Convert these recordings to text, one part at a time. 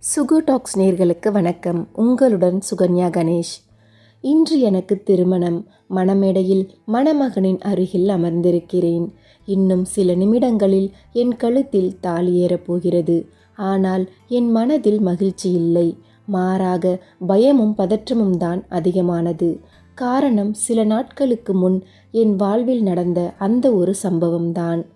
Sukhu tax நேர்களுக்கு வணக்கம். உங்களுடன் சுகன்யா கணேஷ். இன்று எனக்கு திருமணம். மணமேடையில் மணமகனின் அருகில் அமர்ந்திருக்கிறேன். இன்னும் சில நிமிடங்களில் என் கழுத்தில் தாலி ஏறப் போகிறது. ஆனால் என் மனதில் மகிழ்ச்சி இல்லை. மாறாக பயமும் பதற்றமும் தான் அதிகமானது. காரணம் சில நாட்களுக்கு முன் என் வாழ்வில் நடந்த அந்த ஒரு சம்பவம்தான்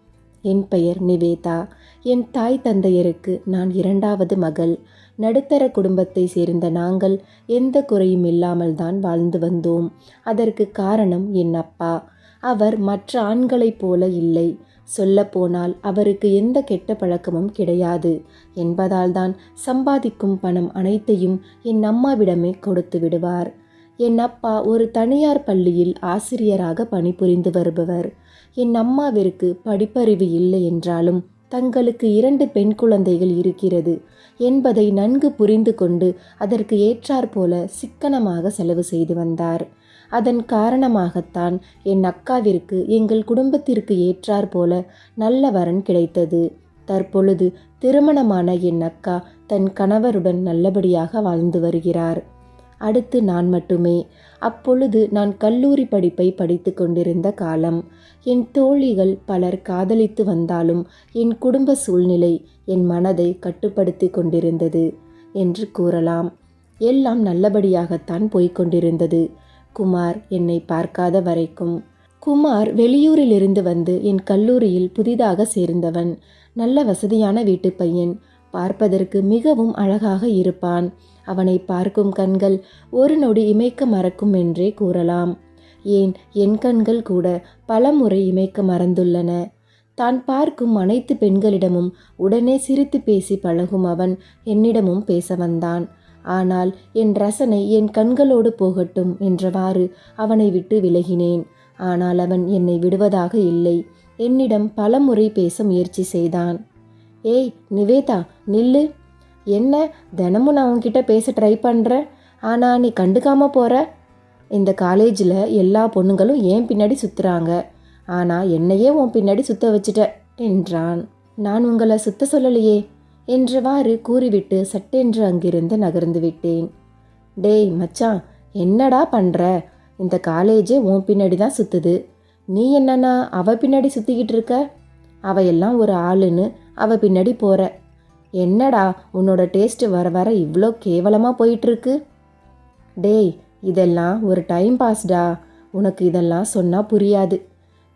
என் பெயர் நிவேதா. என் தாய் தந்தையருக்கு நான் இரண்டாவது மகள். நடுத்தர குடும்பத்தை சேர்ந்த நாங்கள் எந்த குறையும் இல்லாமல் தான் வாழ்ந்து வந்தோம். அதற்கு காரணம் என் அப்பா. அவர் மற்ற ஆண்களைப் போல இல்லை. சொல்லப்போனால் அவருக்கு எந்த கெட்ட பழக்கமும் கிடையாது. என்பதால்தான் சம்பாதிக்கும் பணம் அனைத்தையும் என் அம்மாவிடமே கொடுத்து விடுவார். என் அப்பா ஒரு தனியார் பள்ளியில் ஆசிரியராக பணிபுரிந்து வருபவர். என் அம்மாவிற்கு படிப்பறிவு இல்லை என்றாலும் தங்களுக்கு இரண்டு பெண் குழந்தைகள் இருக்கிறது என்பதை நன்கு புரிந்து கொண்டு அதற்கு ஏற்றாற்போல சிக்கனமாக செலவு செய்து வந்தார். அதன் காரணமாகத்தான் என் அக்காவிற்கு எங்கள் குடும்பத்திற்கு ஏற்றாற்போல நல்ல வரன் கிடைத்தது. தற்பொழுது திருமணமான என் அக்கா தன் கணவருடன் நல்லபடியாக வாழ்ந்து வருகிறார். அடுத்து நான் மட்டுமே. அப்பொழுது நான் கல்லூரி படிப்பை படித்து கொண்டிருந்த காலம். என் தோழிகள் பலர் காதலித்து வந்தாலும் என் குடும்ப சூழ்நிலை என் மனதை கட்டுப்படுத்தி கொண்டிருந்தது என்று கூறலாம். எல்லாம் நல்லபடியாகத்தான் போய்கொண்டிருந்தது குமார் என்னை பார்க்காத வரைக்கும். குமார் வெளியூரிலிருந்து வந்து என் கல்லூரியில் புதிதாக சேர்ந்தவன். நல்ல வசதியான வீட்டு பையன். பார்ப்பதற்கு மிகவும் அழகாக இருப்பான். அவனை பார்க்கும் கண்கள் ஒரு நொடி இமைக்க மறக்கும் என்றே கூறலாம். ஏன்? என் கண்கள் கூட பலமுறை இமைக்க மறந்துள்ளன. தான் பார்க்கும் அனைத்து பெண்களிடமும் உடனே சிரித்து பேசி பழகும் அவன் என்னிடமும் பேச வந்தான். ஆனால் என் ரசனை என் கண்களோடு போகட்டும் என்றவாறு அவனை விட்டு விலகினேன். ஆனால் அவன் என்னை விடுவதாக இல்லை. என்னிடம் பலமுறை பேச முயற்சி செய்தான். ஏய் நிவேதா நில்லு. என்ன தினமும் நான் உன்கிட்ட பேச ட்ரை பண்ணுறேன் ஆனால் நீ கண்டுக்காமல் போகிற இந்த காலேஜில் எல்லா பொண்ணுங்களும் ஏன் பின்னாடி சுற்றுறாங்க ஆனால் என்னையே உன் பின்னாடி சுத்த வச்சுட்ட என்றான். நான் உங்களை சுத்த சொல்லலையே என்றவாறு கூறிவிட்டு சட்டென்று அங்கிருந்து நகர்ந்து விட்டேன். டேய் மச்சான் என்னடா பண்ணுற இந்த காலேஜே உன் பின்னாடி தான் சுற்றுது நீ என்னன்னா அவ பின்னாடி சுற்றிக்கிட்டு இருக்க? அவ எல்லாம் ஒரு ஆளுன்னு அவ பின்னாடி போகிற என்னடா உன்னோட டேஸ்ட்டு வர வர இவ்வளோ கேவலமாக போயிட்டுருக்கு? டேய் இதெல்லாம் ஒரு டைம் பாஸ்டா உனக்கு இதெல்லாம் சொன்னால் புரியாது.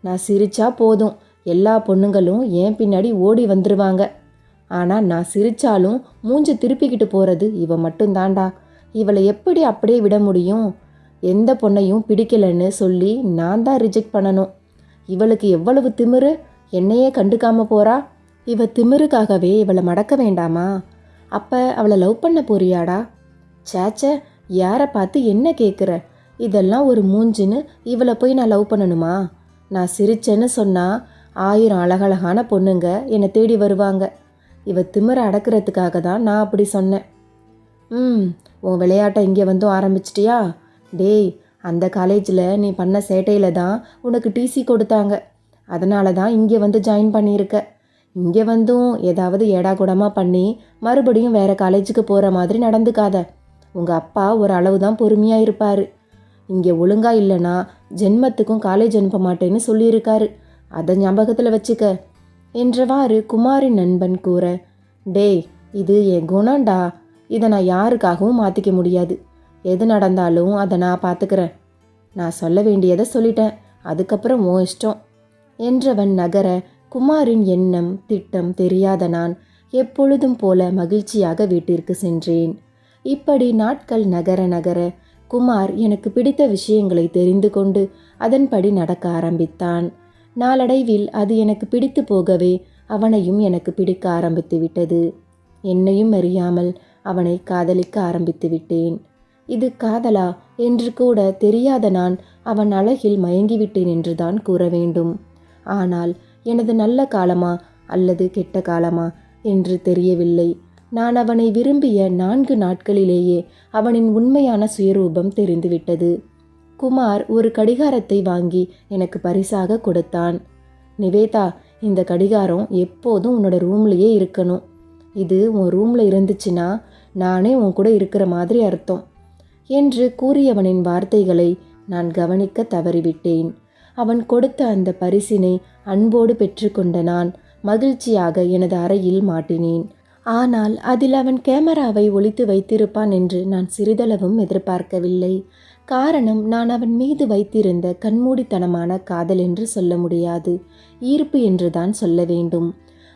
நான் சிரிச்சா போதும். எல்லா பொண்ணுங்களும் ஏன் பின்னாடி ஓடி வந்துருவாங்க. ஆனால் நான் சிரிச்சாலும் மூஞ்சி திருப்பிக்கிட்டு போகிறது இவ மட்டும்தான்டா. இவளை எப்படி அப்படியே விட முடியும்? எந்த பொண்ணையும் பிடிக்கலன்னு சொல்லி நான் தான் ரிஜெக்ட் பண்ணணும். இவளுக்கு எவ்வளவு திமிரு? என்னையே கண்டுக்காம போகிறா இவ திமிருக்காகவே இவளை மடக்க வேண்டாமா? அப்போ அவளை லவ் பண்ண போறியாடா? சேச்ச யாரை பார்த்து என்ன கேட்குற இதெல்லாம் ஒரு மூஞ்சின்னு இவளை போய் நான் லவ் பண்ணணுமா? நான் சிரிச்சேன்னு சொன்னால் ஆயிரம் அழகழகான பொண்ணுங்க என்னை தேடி வருவாங்க. இவ திமிரை அடக்கிறதுக்காக தான் நான் அப்படி சொன்னேன். ம் உன் விளையாட்டை இங்கே வந்தும் ஆரம்பிச்சிட்டியா? டேய் அந்த காலேஜில் நீ பண்ண சேட்டையில் தான் உனக்கு டிசி கொடுத்தாங்க. அதனால தான் இங்கே வந்து ஜாயின் பண்ணியிருக்க. இங்கே வந்தும் ஏதாவது ஏடாகுடமாக பண்ணி மறுபடியும் வேறு காலேஜுக்கு போகிற மாதிரி நடந்துக்காத. உங்கள் அப்பா ஒரு அளவு தான் பொறுமையாக இருப்பார். இங்கே ஒழுங்கா இல்லைன்னா ஜென்மத்துக்கும் காலேஜ் அனுப்ப மாட்டேன்னு சொல்லியிருக்காரு. அதை ஞாபகத்தில் வச்சுக்க. என்றவாறு குமாரின் நண்பன் கூற டேய் இது என் குணம்டா. இதை நான் யாருக்காகவும் மாற்றிக்க முடியாது. எது நடந்தாலும் அதை நான் பார்த்துக்கிறேன் நான் சொல்ல வேண்டியதை சொல்லிட்டேன். அதுக்கப்புறம் உன் இஷ்டம். என்றவன் நகர குமாரின் எண்ணம் திட்டம் தெரியாத நான் எப்பொழுதும் போல மகிழ்ச்சியாக வீட்டிற்கு சென்றேன். இப்படி நாட்கள் நகர நகர குமார் எனக்கு பிடித்த விஷயங்களை தெரிந்து கொண்டு அதன்படி நடக்க ஆரம்பித்தான். நாளடைவில் அது எனக்கு பிடித்து போகவே அவனையும் எனக்கு பிடிக்க ஆரம்பித்து விட்டது. என்னையும் அறியாமல் அவனை காதலிக்க ஆரம்பித்து விட்டேன். இது காதலா என்று கூட தெரியாத நான் அவன் அழகில் மயங்கிவிட்டேன் என்றுதான் கூற வேண்டும். ஆனால் எனது நல்ல காலமா அல்லது கெட்ட காலமா என்று தெரியவில்லை. நான் அவனை விரும்பிய நான்கு நாட்களிலேயே அவனின் உண்மையான சுயரூபம் தெரிந்துவிட்டது. குமார் ஒரு கடிகாரத்தை வாங்கி எனக்கு பரிசாக கொடுத்தான். நிவேதா இந்த கடிகாரம் எப்போதும் உன்னோட ரூம்லேயே இருக்கணும். இது உன் ரூமில் இருந்துச்சுன்னா நானே உன் கூட இருக்கிற மாதிரி அர்த்தம் என்று கூறியவனின் வார்த்தைகளை நான் கவனிக்க தவறிவிட்டேன். அவன் கொடுத்த அந்த பரிசினை அன்போடு பெற்றுக்கொண்ட நான் மகிழ்ச்சியாக எனது அறையில் மாட்டினேன். ஆனால் அதில் அவன் கேமராவை ஒழித்து வைத்திருப்பான் என்று நான் சிறிதளவும் எதிர்பார்க்கவில்லை. காரணம் நான் அவன் மீது வைத்திருந்த கண்மூடித்தனமான காதல் என்று சொல்ல முடியாது. ஈர்ப்பு என்றுதான் சொல்ல வேண்டும்.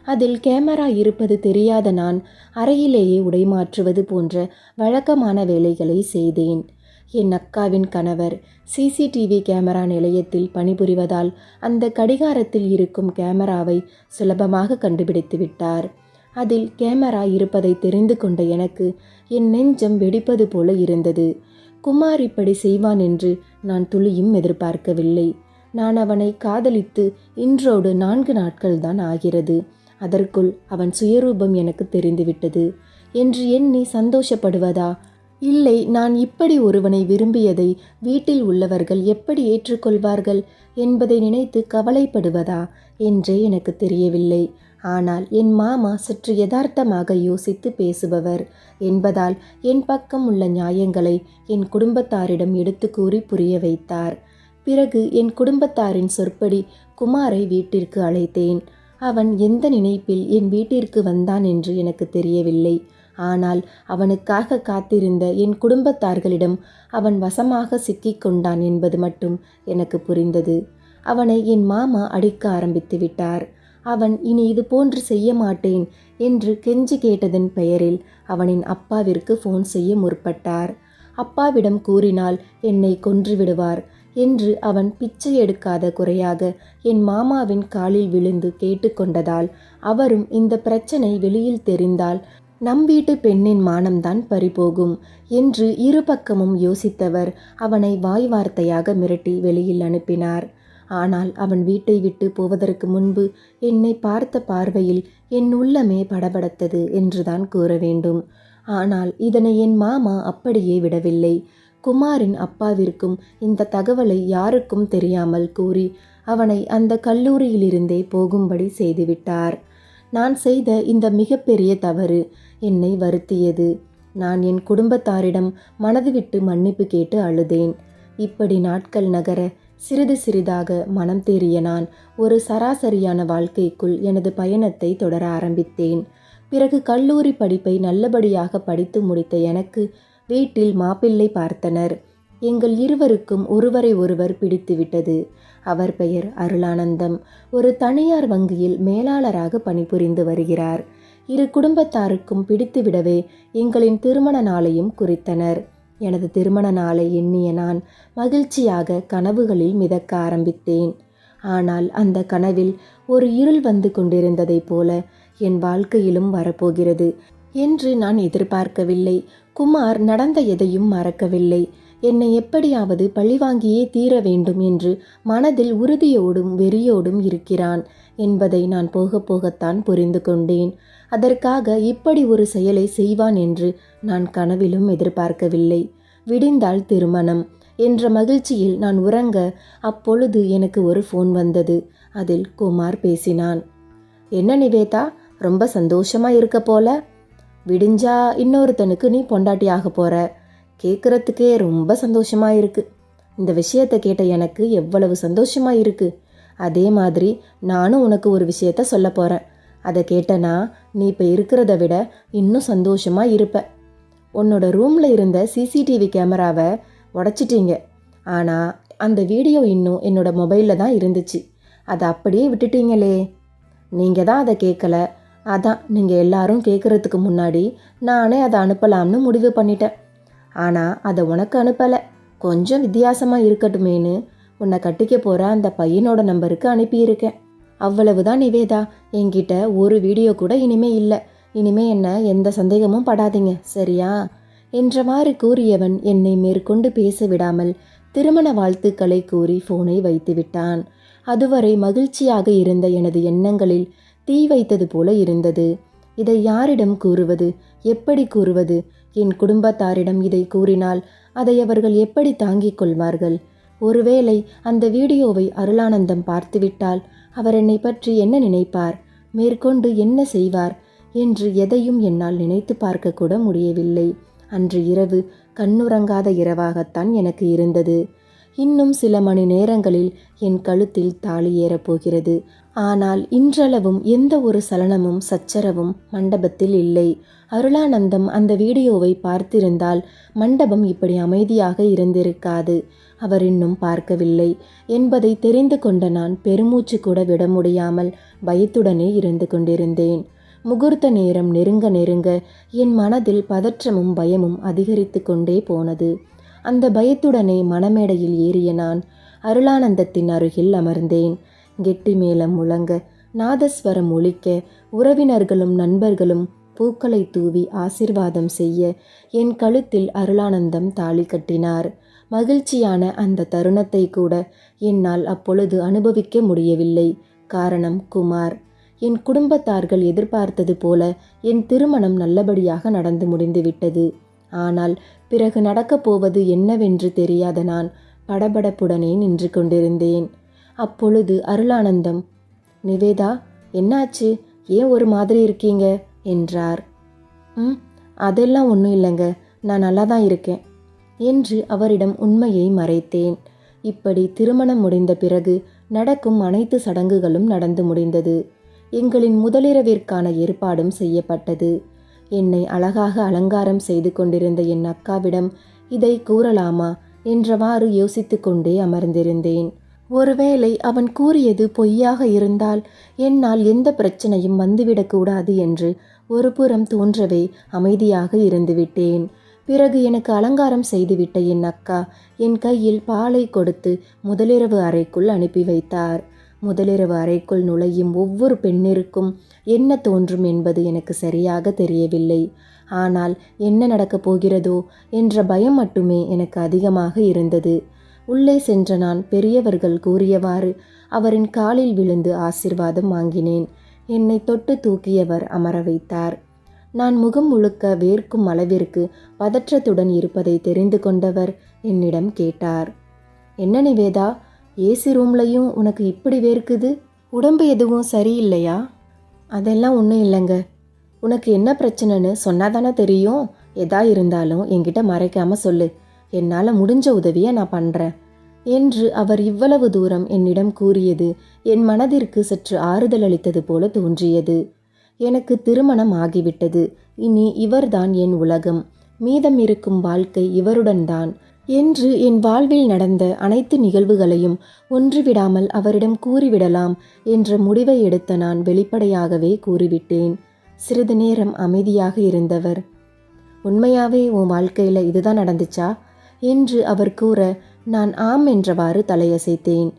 அதில் கேமரா இருப்பது தெரியாத நான் அறையிலேயே உடைமாற்றுவது போன்ற வழக்கமான வேலைகளை செய்தேன். என் அக்காவின் கணவர். சிசிடிவி கேமரா நிலையத்தில் பணிபுரிவதால் அந்த கடிகாரத்தில் இருக்கும் கேமராவை சுலபமாக கண்டுபிடித்து விட்டார். அதில் கேமரா இருப்பதை தெரிந்து கொண்ட எனக்கு என் நெஞ்சம் வெடிப்பது போல இருந்தது. குமார் இப்படி செய்வான் என்று நான் துளியும் எதிர்பார்க்கவில்லை. நான் அவனை காதலித்து இன்றோடு நான்கு நாட்கள்தான் ஆகிறது. அதற்குள் அவன் சுயரூபம் எனக்கு தெரிந்துவிட்டது. என்று எண்ணி சந்தோஷப்படுவதா? இல்லை நான் இப்படி ஒருவனை விரும்பியதை வீட்டில் உள்ளவர்கள் எப்படி ஏற்றுக்கொள்வார்கள் என்பதை நினைத்து கவலைப்படுவதா என்றே எனக்கு தெரியவில்லை. ஆனால் என் மாமா சற்று யதார்த்தமாக யோசித்து பேசுபவர் என்பதால் என் பக்கம் உள்ள நியாயங்களை என் குடும்பத்தாரிடம் எடுத்து கூறி புரிய வைத்தார். பிறகு என் குடும்பத்தாரின் சொற்படி குமாரை வீட்டிற்கு அழைத்தேன். அவன் எந்த நினைப்பில் என் வீட்டிற்கு வந்தான் என்று எனக்கு தெரியவில்லை. ஆனால் அவனுக்காக காத்திருந்த என் குடும்பத்தார்களிடம் அவன் வசமாக சிக்கிக் கொண்டான் என்பது மட்டும் எனக்கு புரிந்தது. அவனை என் மாமா அடிக்க ஆரம்பித்து விட்டார். அவன் இனி இது போன்று செய்ய மாட்டேன் என்று கெஞ்சி கேட்டதன் பெயரில் அவனின் அப்பாவிற்கு ஃபோன் செய்ய முற்பட்டார். அப்பாவிடம் கூறினால் என்னை கொன்று விடுவார் என்று அவன் பிச்சை எடுக்காத குறையாக என் மாமாவின் காலில் விழுந்து கேட்டுக்கொண்டதால் அவரும் இந்த பிரச்சனை வெளியில் தெரிந்தால் நம் வீட்டு பெண்ணின் மானம்தான் பறிபோகும் என்று இரு பக்கமும் யோசித்தவர் அவனை வாய் வார்த்தையாக மிரட்டி வெளியில் அனுப்பினார். ஆனால் அவன் வீட்டை விட்டு போவதற்கு முன்பு என்னை பார்த்த பார்வையில் என் உள்ளமே படபடத்தது என்றுதான் கூற வேண்டும். ஆனால் இதனை என் மாமா அப்படியே விடவில்லை. குமாரின் அப்பாவிற்கும் இந்த தகவலை யாருக்கும் தெரியாமல் கூறி அவனை அந்த கல்லூரியிலிருந்தே போகும்படி செய்துவிட்டார். நான் செய்த இந்த மிகப்பெரிய தவறு என்னை வருத்தியது. நான் என் குடும்பத்தாரிடம் மனது விட்டு மன்னிப்பு கேட்டு அழுதேன். இப்படி நாட்கள் நகர சிறிது சிறிதாக மனம் தேறிய நான் ஒரு சராசரியான வாழ்க்கைக்குள் எனது பயணத்தை தொடர ஆரம்பித்தேன். பிறகு கல்லூரி படிப்பை நல்லபடியாக படித்து முடித்த எனக்கு வீட்டில் மாப்பிள்ளை பார்த்தனர். எங்கள் இருவருக்கும் ஒருவரை ஒருவர் பிடித்துவிட்டது. அவர் பெயர் அருளானந்தம். ஒரு தனியார் வங்கியில் மேலாளராக பணிபுரிந்து வருகிறார். இரு குடும்பத்தாருக்கும் பிடித்துவிடவே எங்களின் திருமண நாளையும் குறித்தனர். எனது திருமண நாளை எண்ணிய நான் மகிழ்ச்சியாக கனவுகளில் மிதக்க ஆரம்பித்தேன். ஆனால் அந்த கனவில் ஒரு இருள் வந்து கொண்டிருந்ததைப் போல என் வாழ்க்கையிலும் வரப்போகிறது என்று நான் எதிர்பார்க்கவில்லை. குமார் நடந்த எதையும் மறக்கவில்லை. என்னை எப்படியாவது பழிவாங்கியே தீர வேண்டும் என்று மனதில் உறுதியோடும் வெறியோடும் இருக்கிறான் என்பதை நான் போக போகத்தான் புரிந்து கொண்டேன். அதற்காக இப்படி ஒரு செயலை செய்வான் என்று நான் கனவிலும் எதிர்பார்க்கவில்லை. விடிந்தால் திருமணம் என்ற மகிழ்ச்சியில் நான் உறங்க அப்பொழுது எனக்கு ஒரு ஃபோன் வந்தது. அதில் குமார் பேசினான். என்ன நிவேதா ரொம்ப சந்தோஷமா இருக்க போல. விடிஞ்சா இன்னொருத்தனுக்கு நீ பொண்டாட்டியாக போற. கேட்குறதுக்கே ரொம்ப சந்தோஷமாக இருக்குது இந்த விஷயத்தை கேட்ட எனக்கு எவ்வளவு சந்தோஷமாக இருக்கு. அதே மாதிரி நானும் உனக்கு ஒரு விஷயத்த சொல்ல போகிறேன் அதை கேட்டனா நீ இப்போ இருக்கிறத விட இன்னும் சந்தோஷமாக இருப்ப. உன்னோட ரூமில் இருந்த சிசிடிவி கேமராவை உடச்சிட்டீங்க. ஆனால் அந்த வீடியோ இன்னும் என்னோட மொபைலில் தான் இருந்துச்சு. அதை அப்படியே விட்டுட்டீங்களே. நீங்கள் தான் அதை கேட்கல அதான் நீங்கள் எல்லாரும் கேட்குறதுக்கு முன்னாடி நானே அதை அனுப்பலாம்னு முடிவு பண்ணிட்டேன். ஆனால் அதை உனக்கு அனுப்பலை. கொஞ்சம் வித்தியாசமாக இருக்கட்டுமேன்னு உன்னை கட்டிக்க போகிற அந்த பையனோட நம்பருக்கு அனுப்பியிருக்கேன். அவ்வளவுதான் நிவேதா. என்கிட்ட ஒரு வீடியோ கூட இனிமே இல்லை. இனிமே என்ன எந்த சந்தேகமும் படாதீங்க சரியா? என்றவாறு கூறியவன் என்னை மேற்கொண்டு பேச விடாமல் திருமண வாழ்த்துக்களை கூறி ஃபோனை வைத்து விட்டான். அதுவரை மகிழ்ச்சியாக இருந்த எனது எண்ணங்களில் தீ வைத்தது போல இருந்தது. இதை யாரிடம் கூறுவது எப்படி கூறுவது என் குடும்பத்தாரிடம் இதை கூறினால் அதை அவர்கள் எப்படி தாங்கிக் கொள்வார்கள்? ஒருவேளை அந்த வீடியோவை அருளானந்தம் பார்த்துவிட்டால் அவர் என்னை பற்றி என்ன நினைப்பார்? மேற்கொண்டு என்ன செய்வார்? என்று எதையும் என்னால் நினைத்து பார்க்க கூட முடியவில்லை. அன்று இரவு கண்ணுறங்காத இரவாகத்தான் எனக்கு இருந்தது. இன்னும் சில மணி நேரங்களில் என் கழுத்தில் தாலி ஏறப் போகிறது ஆனால் இன்றளவும் எந்த ஒரு சலனமும் சச்சரவும் மண்டபத்தில் இல்லை. அருளானந்தம் அந்த வீடியோவை பார்த்திருந்தால் மண்டபம் இப்படி அமைதியாக இருந்திருக்காது. அவர் இன்னும் பார்க்கவில்லை. என்பதை தெரிந்து கொண்ட நான் பெருமூச்சு கூட விட முடியாமல் பயத்துடனே இருந்து கொண்டிருந்தேன். முகூர்த்த நேரம் நெருங்க நெருங்க என் மனதில் பதற்றமும் பயமும் அதிகரித்து கொண்டே போனது. அந்த பயத்துடனே மணமேடையில் ஏறிய நான் அருளானந்தத்தின் அருகில் அமர்ந்தேன். கெட்டி மேளம் முழங்க நாதஸ்வரம் ஒழிக்க உறவினர்களும் நண்பர்களும் பூக்களை தூவி ஆசிர்வாதம் செய்ய என் கழுத்தில் அருளானந்தம் தாலி கட்டினார். மகிழ்ச்சியான அந்த தருணத்தை கூட என்னால் அப்பொழுது அனுபவிக்க முடியவில்லை. காரணம் குமார். என் குடும்பத்தார்கள் எதிர்பார்த்தது போல என் திருமணம் நல்லபடியாக நடந்து முடிந்துவிட்டது. ஆனால் பிறகு நடக்கப் போவது என்னவென்று தெரியாத நான் படபடப்புடனே நின்று கொண்டிருந்தேன். அப்பொழுது அருளானந்தம் நிவேதா என்னாச்சு? ஏன் ஒரு மாதிரி இருக்கீங்க? என்றார். ம் அதெல்லாம் ஒன்றும் இல்லைங்க. நான் நல்லா தான் இருக்கேன். என்று அவரிடம் உண்மையை மறைத்தேன். இப்படி திருமணம் முடிந்த பிறகு நடக்கும் அனைத்து சடங்குகளும் நடந்து முடிந்தது. எங்களின் முதலிரவிற்கான ஏற்பாடும் செய்யப்பட்டது. என்னை அழகாக அலங்காரம் செய்து கொண்டிருந்த என் அக்காவிடம் இதை கூறலாமா? என்றவாறு யோசித்து கொண்டே அமர்ந்திருந்தேன். ஒருவேளை அவன் கூறியது பொய்யாக இருந்தால் என்னால் எந்த பிரச்சனையும் வந்துவிடக்கூடாது என்று ஒரு புறம் தோன்றவே அமைதியாக இருந்துவிட்டேன். பிறகு எனக்கு அலங்காரம் செய்துவிட்ட என் அக்கா என் கையில் பாலை கொடுத்து முதலிரவு அறைக்குள் அனுப்பி வைத்தார். முதலிரவு அறைக்குள் நுழையும் ஒவ்வொரு பெண்ணிற்கும் என்ன தோன்றும் என்பது எனக்கு சரியாக தெரியவில்லை. ஆனால் என்ன நடக்கப் போகிறதோ என்ற பயம் மட்டுமே எனக்கு அதிகமாக இருந்தது. உள்ளே சென்ற நான் பெரியவர்கள் கூறியவாறு அவரின் காலில் விழுந்து ஆசிர்வாதம் வாங்கினேன். என்னை தொட்டு தூக்கியவர் அமர வைத்தார். நான் முகம் முழுக்க வேர்க்கும் அளவிற்கு பதற்றத்துடன் இருப்பதை தெரிந்து கொண்டவர் என்னிடம் கேட்டார். என்ன நிவேதா ஏசி ரூம்லையும் உனக்கு இப்படி வேர்க்குது? உடம்பு எதுவும் சரியில்லையா? அதெல்லாம் ஒன்றும் இல்லைங்க. உனக்கு என்ன பிரச்சனைன்னு சொன்னாதானே தெரியும். எதா இருந்தாலும் என்கிட்ட மறைக்காம சொல்லு. என்னால் முடிஞ்ச உதவியை நான் பண்ணுறேன் என்று அவர் இவ்வளவு தூரம் என்னிடம் கூறியது என் மனதிற்கு சற்று ஆறுதல் அளித்தது போல தோன்றியது. எனக்கு திருமணம் ஆகிவிட்டது. இனி இவர்தான் என் உலகம். மீதம் இருக்கும் வாழ்க்கை இவருடன் தான் என்று என் வாழ்வில் நடந்த அனைத்து நிகழ்வுகளையும் ஒன்றுவிடாமல் அவரிடம் கூறிவிடலாம் என்ற முடிவை எடுத்த நான் வெளிப்படையாகவே கூறிவிட்டேன். சிறிது நேரம் அமைதியாக இருந்தவர் உண்மையாவே உன் வாழ்க்கையில் இதுதான் நடந்துச்சா? என்று அவர் கூற நான் ஆம் என்றவாறு தலையசைத்தேன்.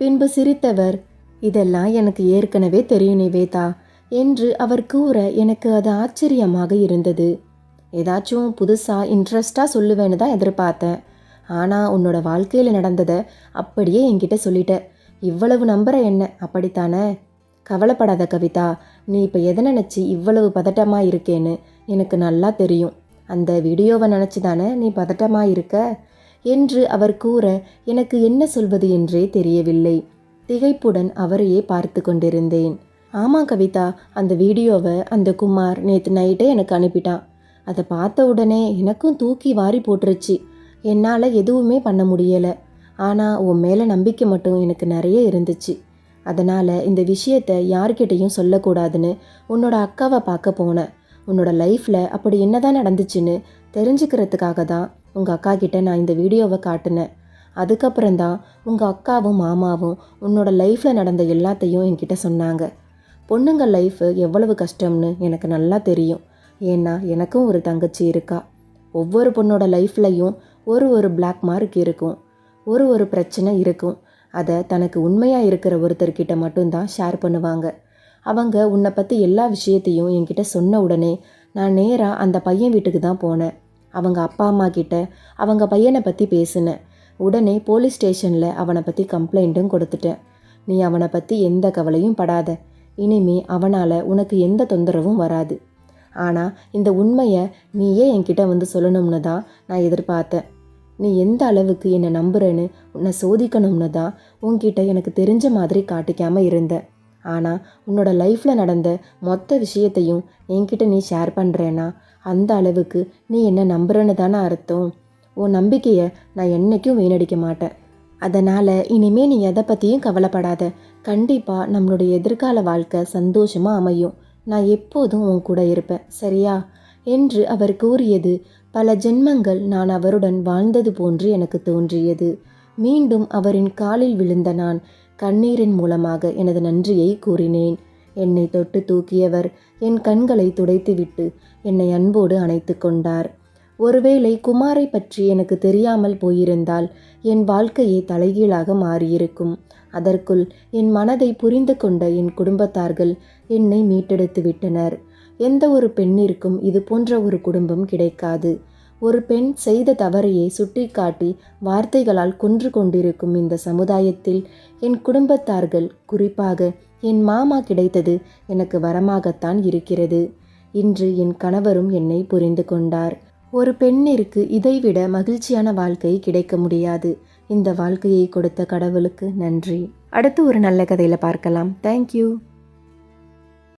பின்பு சிரித்தவர் இதெல்லாம் எனக்கு ஏற்கனவே தெரியும் நிவேதா என்று அவர் கூற எனக்கு அது ஆச்சரியமாக இருந்தது. ஏதாச்சும் புதுசாக இன்ட்ரெஸ்டாக சொல்லுவேன்னு தான் எதிர்பார்த்தேன். ஆனால் உன்னோட வாழ்க்கையில் நடந்ததை அப்படியே என்கிட்ட சொல்லிட்ட. இவ்வளவு நம்புற என்ன? அப்படித்தானே? கவலைப்படாத கவிதா நீ இப்போ எதை நினச்சி இவ்வளவு பதட்டமாக இருக்கேன்னு எனக்கு நல்லா தெரியும். அந்த வீடியோவை நினச்சி தானே நீ பதட்டமாக இருக்க? என்று அவர் கூற எனக்கு என்ன சொல்வது என்றே தெரியவில்லை. திகைப்புடன் அவரையே பார்த்து கொண்டிருந்தேன். ஆமாம் கவிதா அந்த வீடியோவை அந்த குமார் நேற்று நைட்டே எனக்கு அனுப்பிட்டான். அதை பார்த்த உடனே எனக்கும் தூக்கி வாரி போட்டுருச்சு. என்னால் எதுவுமே பண்ண முடியலை. ஆனால் உன் மேலே நம்பிக்கை மட்டும் எனக்கு நிறைய இருந்துச்சு. அதனால் இந்த விஷயத்தை யார்கிட்டையும் சொல்லக்கூடாதுன்னு உன்னோட அக்காவை பார்க்க போனேன். உன்னோட லைஃப்பில் அப்படி என்னதான் நடந்துச்சுன்னு தெரிஞ்சுக்கிறதுக்காக தான் உங்கள் அக்கா கிட்ட நான் இந்த வீடியோவை காட்டினேன். அதுக்கப்புறம்தான் உங்கள் அக்காவும் மாமாவும் உன்னோட லைஃப்பில் நடந்த எல்லாத்தையும் என்கிட்ட சொன்னாங்க. பொண்ணுங்க லைஃப் எவ்வளவு கஷ்டம்னு எனக்கு நல்லா தெரியும். ஏன்னா எனக்கும் ஒரு தங்கச்சி இருக்கா. ஒவ்வொரு பொண்ணோட லைஃப்லையும் ஒரு ஒரு பிளாக் மார்க் இருக்கும். ஒரு ஒரு பிரச்சனை இருக்கும். அதை தனக்கு உண்மையாக இருக்கிற ஒருத்தர்கிட்ட மட்டும்தான் ஷேர் பண்ணுவாங்க. அவங்க உன்னை பற்றி எல்லா விஷயத்தையும் என்கிட்ட சொன்ன உடனே நான் நேராக அந்த பையன் வீட்டுக்கு தான் போனேன். அவங்க அப்பா அம்மா கிட்ட அவங்க பையனை பற்றி பேசினேன். உடனே போலீஸ் ஸ்டேஷனில் அவனை பற்றி கம்ப்ளைண்ட்டும் கொடுத்துட்டேன். நீ அவனை பற்றி எந்த கவலையும் படாத. இனிமே அவனால் உனக்கு எந்த தொந்தரவும் வராது. ஆனால் இந்த உண்மையை நீயே என்கிட்ட வந்து சொல்லணும்னு தான் நான் எதிர்பார்த்தேன். நீ எந்த அளவுக்கு என்னை நம்புறேன்னு உன்னை சோதிக்கணும்னு தான் உன்கிட்ட எனக்கு தெரிஞ்ச மாதிரி காட்டிக்காமல் இருந்தேன். ஆனால் உன்னோட லைஃப்பில் நடந்த மொத்த விஷயத்தையும் என்கிட்ட நீ ஷேர் பண்ணுறேன்னா அந்த அளவுக்கு நீ என்ன நம்புறேன்னு தானே அர்த்தம். உன் நம்பிக்கையை நான் என்னைக்கும் வீணடிக்க மாட்டேன். அதனால் இனிமேல் நீ எதை பற்றியும் கவலைப்படாத. கண்டிப்பாக நம்மளுடைய எதிர்கால வாழ்க்கை சந்தோஷமாக அமையும். நான் எப்போதும் உன் கூட இருப்பேன் சரியா? என்று அவர் கூறியது பல ஜென்மங்கள் நான் அவருடன் வாழ்ந்தது போன்று எனக்கு தோன்றியது. மீண்டும் அவரின் காலில் விழுந்த நான் கண்ணீரின் மூலமாக எனது நன்றியை கூறினேன். என்னை தொட்டு தூக்கியவர் என் கண்களை துடைத்துவிட்டு என்னை அன்போடு அணைத்து கொண்டார். ஒருவேளை குமாரை பற்றி எனக்கு தெரியாமல் போயிருந்தால் என் வாழ்க்கையே தலைகீழாக மாறியிருக்கும். அதற்குள் என் மனதை புரிந்து கொண்ட என் குடும்பத்தார்கள் என்னை மீட்டெடுத்து விட்டனர் எந்த ஒரு பெண்ணிற்கும் இது போன்ற ஒரு குடும்பம் கிடைக்காது. ஒரு பெண் செய்த தவறையை சுட்டிக்காட்டி வார்த்தைகளால் கொன்று கொண்டிருக்கும் இந்த சமுதாயத்தில் என் குடும்பத்தார்கள் குறிப்பாக என் மாமா கிடைத்தது எனக்கு வரமாகத்தான் இருக்கிறது. இன்று என் கணவரும் என்னை புரிந்து கொண்டார். ஒரு பெண்ணிற்கு இதைவிட மகிழ்ச்சியான வாழ்க்கை கிடைக்க முடியாது. இந்த வாழ்க்கையை கொடுத்த கடவுளுக்கு நன்றி. அடுத்து ஒரு நல்ல கதையில் பார்க்கலாம். தேங்க்யூ